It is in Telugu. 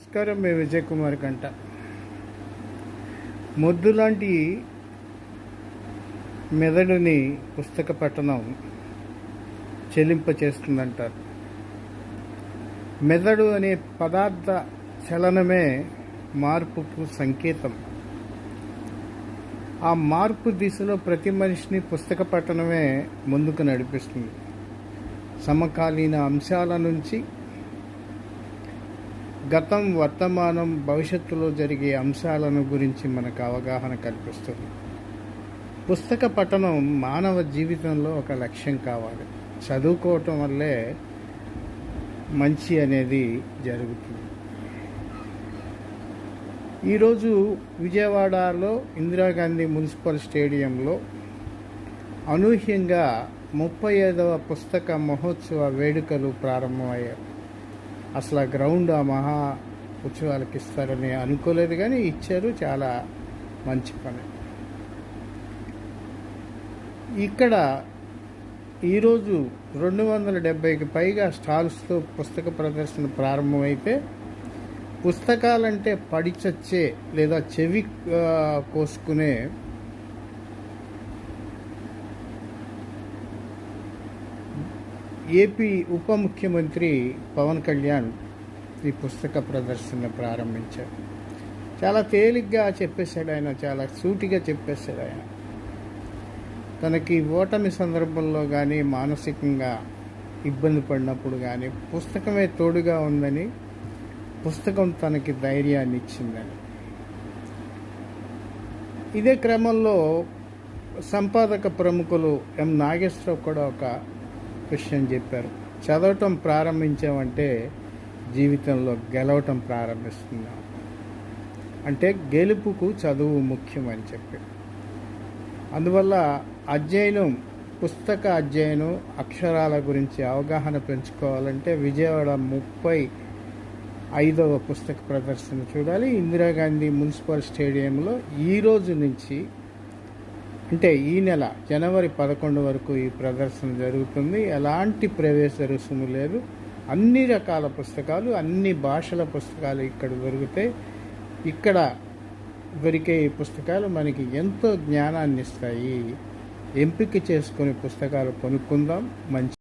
నమస్కారం మేము విజయ్ కుమార్ కంట. మొద్దు లాంటి మెదడుని పుస్తక పఠనం చెల్లింప చేస్తుందంటారు మెదడు అనే పదార్థ చలనమే మార్పుకు సంకేతం. ఆ మార్పు దిశలో ప్రతి మనిషిని పుస్తక పఠనమే ముందుకు నడిపిస్తుంది. సమకాలీన అంశాల నుంచి గతం వర్తమానం భవిష్యత్తులో జరిగే అంశాలను గురించి మనకు అవగాహన కల్పిస్తుంది. పుస్తక పఠనం మానవ జీవితంలో ఒక లక్ష్యం కావాలి. చదువుకోవటం వల్లే మంచి అనేది జరుగుతుంది. ఈరోజు విజయవాడలో ఇందిరాగాంధీ మున్సిపల్ స్టేడియంలో అనూహ్యంగా ముప్పై ఐదవ పుస్తక మహోత్సవ వేడుకలు ప్రారంభమయ్యాయి. అసలు ఆ గ్రౌండ్ ఆ మహా ఉత్సవాలకు ఇస్తారని అనుకోలేదు కానీ ఇచ్చారు చాలా మంచి పని. ఇక్కడ ఈరోజు రెండు వందల డెబ్బైకి పైగా స్టాల్స్తో పుస్తక ప్రదర్శన ప్రారంభమైతే పుస్తకాలంటే పడిచచ్చే లేదా చెవి కోసుకునే ఏపీ ఉప ముఖ్యమంత్రి పవన్ కళ్యాణ్ ఈ పుస్తక ప్రదర్శన ప్రారంభించారు. చాలా తేలిగ్గా చెప్పేశాడు ఆయన చాలా సూటిగా చెప్పేశాడు ఆయన. తనకి ఓటమి సందర్భంలో కానీ మానసికంగా ఇబ్బంది పడినప్పుడు కానీ పుస్తకమే తోడుగా ఉందని పుస్తకం తనకి ధైర్యాన్ని ఇచ్చిందని. ఇదే క్రమంలో సంపాదక ప్రముఖులు ఎం నాగేశ్వరరావు కూడా ఒక క్వశ్చన్ చెప్పారు. చదవటం ప్రారంభించామంటే జీవితంలో గెలవటం ప్రారంభిస్తున్నాం. అంటే గెలుపుకు చదువు ముఖ్యం అని చెప్పి అందువల్ల అధ్యయనం పుస్తక అధ్యయనం అక్షరాల గురించి అవగాహన పెంచుకోవాలంటే విజయవాడ ముప్పై ఐదవ పుస్తక ప్రదర్శన చూడాలి. ఇందిరాగాంధీ మున్సిపల్ స్టేడియంలో ఈ రోజు నుంచి అంటే ఈ నెల జనవరి పదకొండు వరకు ఈ ప్రదర్శన జరుగుతుంది. ఎలాంటి ప్రవేశ రుసుము లేదు. అన్ని రకాల పుస్తకాలు అన్ని భాషల పుస్తకాలు ఇక్కడ దొరుకుతాయి. ఇక్కడ దొరికే ఈ పుస్తకాలు మనకి ఎంతో జ్ఞానాన్ని ఇస్తాయి ఎంపిక చేసుకుని పుస్తకాలు కొనుక్కుందాం. మంచి